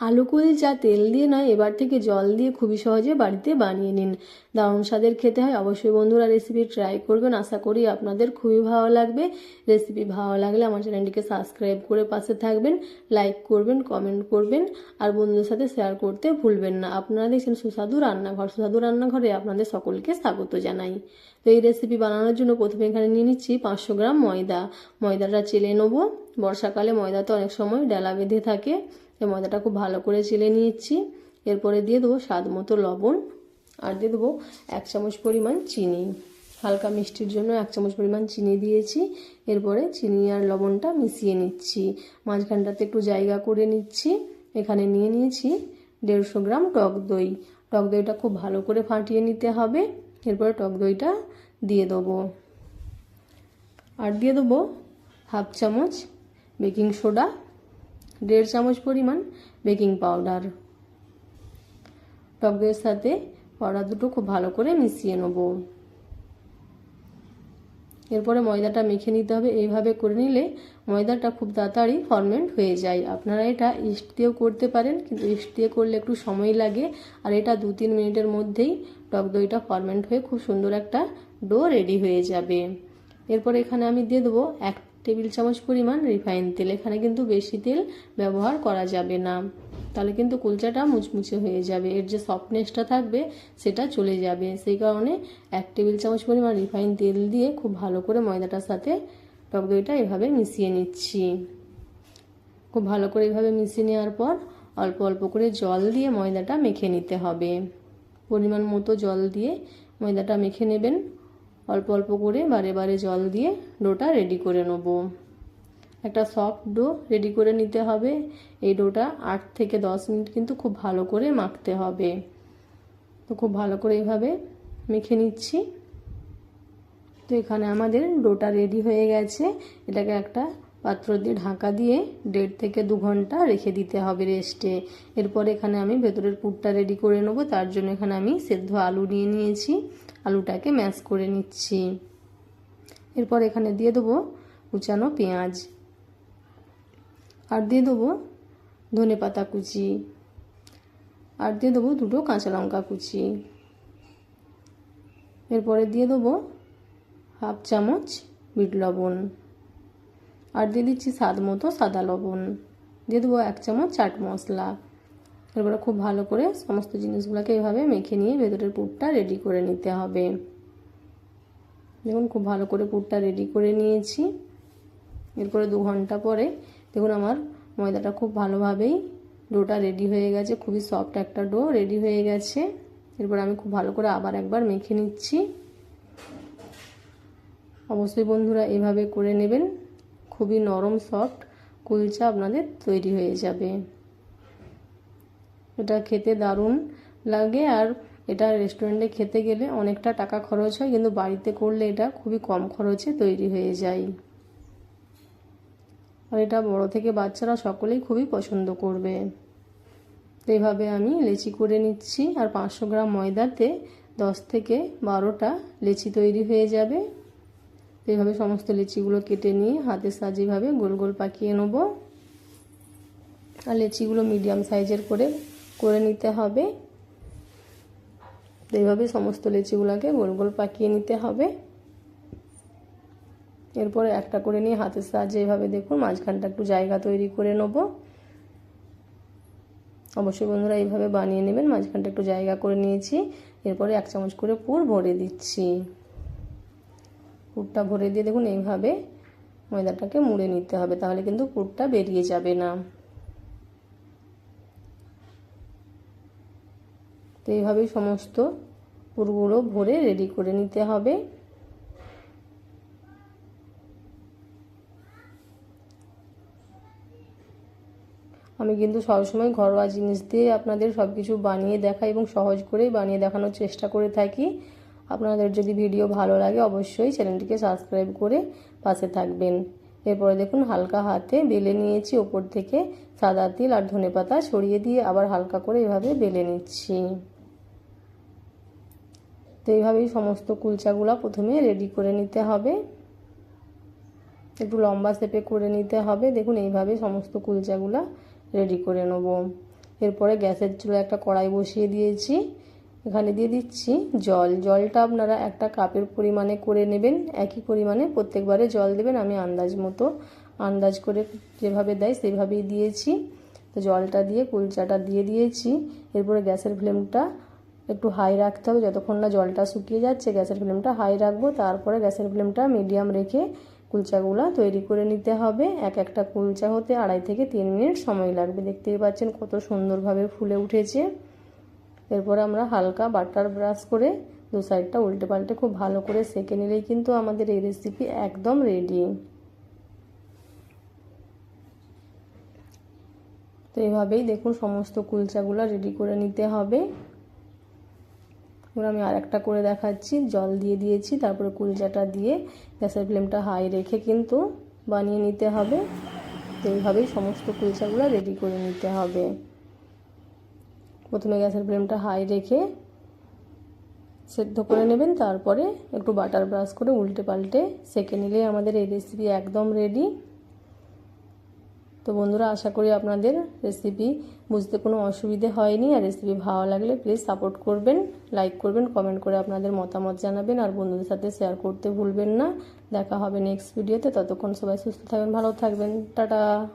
আলু কুলচা তেল দিয়ে নয়, এবার থেকে জল দিয়ে খুবই সহজে বাড়িতে বানিয়ে নিন। দারুণ স্বাদের খেতে হয়, অবশ্যই বন্ধুরা রেসিপি ট্রাই করবেন। আশা করি আপনাদের খুবই ভালো লাগবে। রেসিপি ভালো লাগলে আমার চ্যানেলটিকে সাবস্ক্রাইব করে পাশে থাকবেন লাইক করবেন কমেন্ট করবেন, আর বন্ধুদের সাথে শেয়ার করতে ভুলবেন না। আপনারা দেখছেন সুস্বাদু রান্নাঘর। সুস্বাদু রান্নাঘরে আপনাদের সকলকে স্বাগত জানাই। তো এই রেসিপি বানানোর জন্য প্রথমে এখানে নিয়ে নিচ্ছি পাঁচশো গ্রাম ময়দা। ময়দাটা চেলে নেব। বর্ষাকালে ময়দা তো অনেক সময় ডেলা বেঁধে থাকে। এই ময়দাটা খুব ভালো করে চেলে নিয়েছি। এরপরে দিয়ে দেবো স্বাদ মতো লবণ আর দিয়ে দেবো এক চামচ পরিমাণ চিনি। হালকা মিষ্টির জন্য এক চামচ পরিমাণ চিনি দিয়েছি। এরপরে চিনি আর লবণটা মিশিয়ে নিচ্ছি। মাঝখানটাতে একটু জায়গা করে নিচ্ছি। এখানে নিয়ে নিয়েছি দেড়শো গ্রাম টক দই। টক দইটা খুব ভালো করে ফাটিয়ে নিতে হবে। এরপরে টক দইটা দিয়ে দেবো। আর দিয়ে দেবো হাফ চামচ বেকিং সোডা। দেড় চামচ পরিমাণ বেকিং পাউডার। টক দইয়ের সাথে পাউডার দুটো খুব ভালো করে মিশিয়ে নেব। এরপরে ময়দাটা মেখে নিতে হবে। এইভাবে করে নিলে ময়দাটা খুব তাড়াতাড়ি ফরমেন্ট হয়ে যায়। আপনারা এটা ইস্ট দিয়েও করতে পারেন, কিন্তু ইস্ট দিয়ে করলে একটু সময় লাগে। আর এটা দু তিন মিনিটের মধ্যেই টক দইটা ফরমেন্ট হয়ে খুব সুন্দর একটা ডো রেডি হয়ে যাবে। এরপর এখানে আমি দিয়ে দেবো এক টেবিল চামচ পরিমাণ রিফাইন তেল। এখানে কিন্তু বেশি তেল ব্যবহার করা যাবে না। তাহলে কিন্তু কুলচাটা মুচমুচে হয়ে যাবে। এর যে সফটনেসটা থাকবে, সেটা চলে যাবে। সেই কারণে এক টেবিল চামচ পরিমাণ রিফাইন তেল দিয়ে খুব ভালো করে ময়দাটার সাথে টক দইটা এভাবে মিশিয়ে নিচ্ছি। খুব ভালো করে এভাবে মিশিয়ে নেওয়ার পর অল্প অল্প করে জল দিয়ে ময়দাটা মেখে নিতে হবে। পরিমাণ মতো জল দিয়ে ময়দাটা মেখে নেবেন। অল্প অল্প করে বারে বারে জল দিয়ে ডোটা রেডি করে নেব। একটা সফট ডো রেডি করে নিতে হবে। এই ডোটা আট থেকে দশ মিনিট কিন্তু খুব ভালো করে মাখতে হবে। তো খুব ভালো করে এইভাবে মেখে নিচ্ছি। তো এখানে আমাদের ডোটা রেডি হয়ে গেছে। এটাকে একটা পাত্র দিয়ে ঢাকা দিয়ে দেড় থেকে দু ঘণ্টা রেখে দিতে হবে রেস্টে এরপর এখানে আমি ভেতরের পুরটা রেডি করে নেব। তার জন্য এখানে আমি সেদ্ধ আলু নিয়ে নিয়েছি। আলুটাকে ম্যাশ করে নিচ্ছি। এরপর এখানে দিয়ে দেবো কুচানো পেঁয়াজ। আর দিয়ে দেবো ধনে পাতা কুচি। আর দিয়ে দেবো দুটো কাঁচা লঙ্কা কুচি। এরপরে দিয়ে দেবো হাফ চামচ বিট লবণ। আর দিয়ে দিচ্ছি স্বাদ মতো সাদা লবণ। দিয়ে দেবো এক চামচ চাট মশলা। এরপরে খুব ভালো করে সমস্ত জিনিসগুলোকে এভাবে মেখে নিয়ে ভেতরের পুরটা রেডি করে নিতে হবে। দেখুন, খুব ভালো করে পুরটা রেডি করে নিয়েছি। এরপরে দু ঘণ্টা পরে, দেখুন আমার ময়দাটা খুব ভালোভাবেই ডোটা রেডি হয়ে গেছে, খুবই সফট একটা ডো রেডি হয়ে গেছে। এরপর আমি খুব ভালো করে আবার একবার মেখে নিচ্ছি। অবশ্যই বন্ধুরা এভাবে করে নেবেন, খুবই নরম সফট কুলচা আপনাদের তৈরি হয়ে যাবে। এটা খেতে দারুণ লাগে আর এটা রেস্টুরেন্টে খেতে গেলে অনেকটা টাকা খরচ হয়, কিন্তু বাড়িতে করলে এটা খুবই কম খরচে তৈরি হয়ে যায়। আর এটা বড় থেকে বাচ্চারা সকলেই খুবই পছন্দ করবে। তো এইভাবে আমি লেচি করে নিচ্ছি আর পাঁচশো গ্রাম ময়দাতে দশ থেকে বারোটা লেচি তৈরি হয়ে যাবে। তো এইভাবে সমস্ত লিচিগুলো কেটে নিয়ে হাতের সাজিভাবে গোল গোল পাকিয়ে নেব। আর লেচিগুলো মিডিয়াম সাইজের করে করে নিতে হবে। এইভাবে সমস্ত লেচিগুলোকে গোল গোল পাকিয়ে নিতে হবে। এরপরে একটা করে নিয়ে হাতের সাহায্যে এভাবে দেখুন মাঝখানটা একটু জায়গা তৈরি করে নেব। অবশ্যই বন্ধুরা এইভাবে বানিয়ে নেবেন, মাঝখানটা একটু জায়গা করে নিয়েছি। এরপরে এক চামচ করে পুর ভরে দিচ্ছি। পুরটা ভরে দিয়ে দেখুন এইভাবে ময়দাটাকে মুড়ে নিতে হবে, তাহলে কিন্তু পুরটা বেরিয়ে যাবে না। এইভাবেই সমস্ত পুরগুলো ভরে রেডি করে নিতে হবে। আমি কিন্তু সবসময় ঘরোয়া জিনিস দিয়ে আপনাদের সব কিছু বানিয়ে দেখাই এবং সহজ করেই বানিয়ে দেখানোর চেষ্টা করে থাকি। আপনাদের যদি ভিডিও ভালো লাগে অবশ্যই চ্যানেলটিকে সাবস্ক্রাইব করে পাশে থাকবেন। এরপরে দেখুন হালকা হাতে বেলে নিয়েছি, ওপর থেকে সাদা তিল আর ধনে পাতা ছড়িয়ে দিয়ে আবার হালকা করে এভাবে বেলে নিচ্ছি। এইভাবেই সমস্ত কুলচাগুলো প্রথমে রেডি করে নিতে হবে। একটু লম্বা শেপে করে নিতে হবে। দেখুন, এইভাবে সমস্ত কুলচাগুলো রেডি করে নেব। এরপরে গ্যাসের চুলে একটা কড়াই বসিয়ে দিয়েছি। এখানে দিয়ে দিচ্ছি জল। জলটা আপনারা একটা কাপের পরিমাণে করে নেবেন। একই পরিমাণে প্রত্যেকবারে জল দেবেন। আমি আন্দাজ মতো আন্দাজ করে যেভাবে দেয় সেভাবেই দিয়েছি। তো জলটা দিয়ে কুলচাটা দিয়ে দিয়েছি। এরপরে গ্যাসের ফ্লেমটা একটু হাই রাখতে হবে, যতক্ষণ না জলটা শুকিয়ে যাচ্ছে, গ্যাসের ফ্লেমটা হাই রাখব, তারপরে গ্যাসের ফ্লেমটা মিডিয়াম রেখে কুলচাগুলো তৈরি করে নিতে হবে। এক একটা কুলচা হতে আড়াই থেকে তিন মিনিট সময় লাগবে। দেখতেই পাচ্ছেন কত সুন্দরভাবে ফুলে উঠেছে। এরপরে আমরা হালকা বাটার ব্রাশ করে দু সাইডটা উল্টে পাল্টে খুব ভালো করে সেকে নিলেই কিন্তু আমাদের এই রেসিপি একদম রেডি তো এভাবেই দেখুন সমস্ত কুলচাগুলো রেডি করে নিতে হবে। এবার আমি আর একটা করে দেখাচ্ছি। জল দিয়ে দিয়েছি, তারপরে কুলচাটা দিয়ে গ্যাসের ফ্লেমটা হাই রেখে কিন্তু বানিয়ে নিতে হবে। তো এইভাবেই সমস্ত কুলচাগুলো রেডি করে নিতে হবে। প্রথমে গ্যাসের ফ্লেমটা হাই রেখে সেদ্ধ করে নেবেন, তারপরে একটু বাটার ব্রাশ করে উল্টে পাল্টে সেকে নিলেই আমাদের এই রেসিপি একদম রেডি তো বন্ধুরা, আশা করি আপনাদের রেসিপি বুঝতে কোনো অসুবিধে হয়নি। আর রেসিপি ভালো লাগলে প্লিজ সাপোর্ট করবেন লাইক করবেন কমেন্ট করে আপনাদের মতামত জানাবেন, আর বন্ধুদের সাথে শেয়ার করতে ভুলবেন না। দেখা হবে নেক্সট ভিডিওতে ততক্ষণ সবাই সুস্থ থাকবেন, ভালো থাকবেন। টাটা!